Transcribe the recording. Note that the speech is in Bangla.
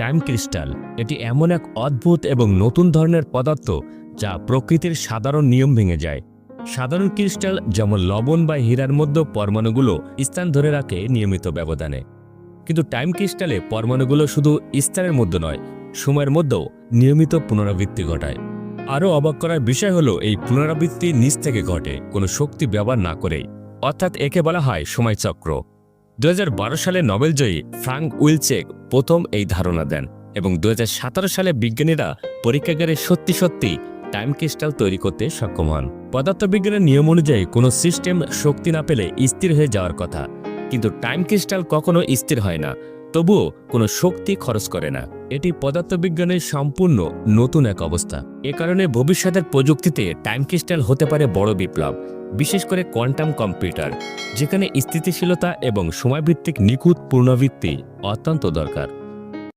টাইম ক্রিস্টাল এটি এমন এক অদ্ভুত এবং নতুন ধরনের পদার্থ যা প্রকৃতির সাধারণ নিয়ম ভেঙে যায়। সাধারণ ক্রিস্টাল যেমন লবণ বা হীরার মধ্যে পরমাণুগুলো স্থান ধরে রাখে নিয়মিত ব্যবধানে। কিন্তু টাইম ক্রিস্টালে পরমাণুগুলো শুধু স্থানের মধ্যে নয়, সময়ের মধ্যেও নিয়মিত পুনরাবৃত্তি ঘটায়। আরও অবাক করার বিষয় হলো এই পুনরাবৃত্তি নিচ থেকে ঘটে, কোনো শক্তি ব্যবহার না করেই। অর্থাৎ একে বলা হয় সময়চক্র দু হাজার বারো সালে নোবেলজয়ী ফ্রাঙ্ক উইলচেক প্রথম এই ধারণা দেন এবং দু হাজার সতেরো সালে বিজ্ঞানীরা পরীক্ষাগারে সত্যি সত্যি টাইম ক্রিস্টাল তৈরি করতে সক্ষম হন। পদার্থবিজ্ঞানের নিয়ম অনুযায়ী কোনো সিস্টেম শক্তি না পেলে স্থির হয়ে যাওয়ার কথা। কিন্তু টাইম ক্রিস্টাল কখনো স্থির হয় না। তবুও কোনো শক্তি খরচ করে না। এটি পদার্থবিজ্ঞানের সম্পূর্ণ নতুন এক অবস্থা। এ কারণে ভবিষ্যতের প্রযুক্তিতে টাইম ক্রিস্টাল হতে পারে বড় বিপ্লব, বিশেষ করে কোয়ান্টাম কম্পিউটার, যেখানে স্থিতিশীলতা এবং সময়ভিত্তিক নিখুঁত পূর্ণবৃত্তি অত্যন্ত দরকার।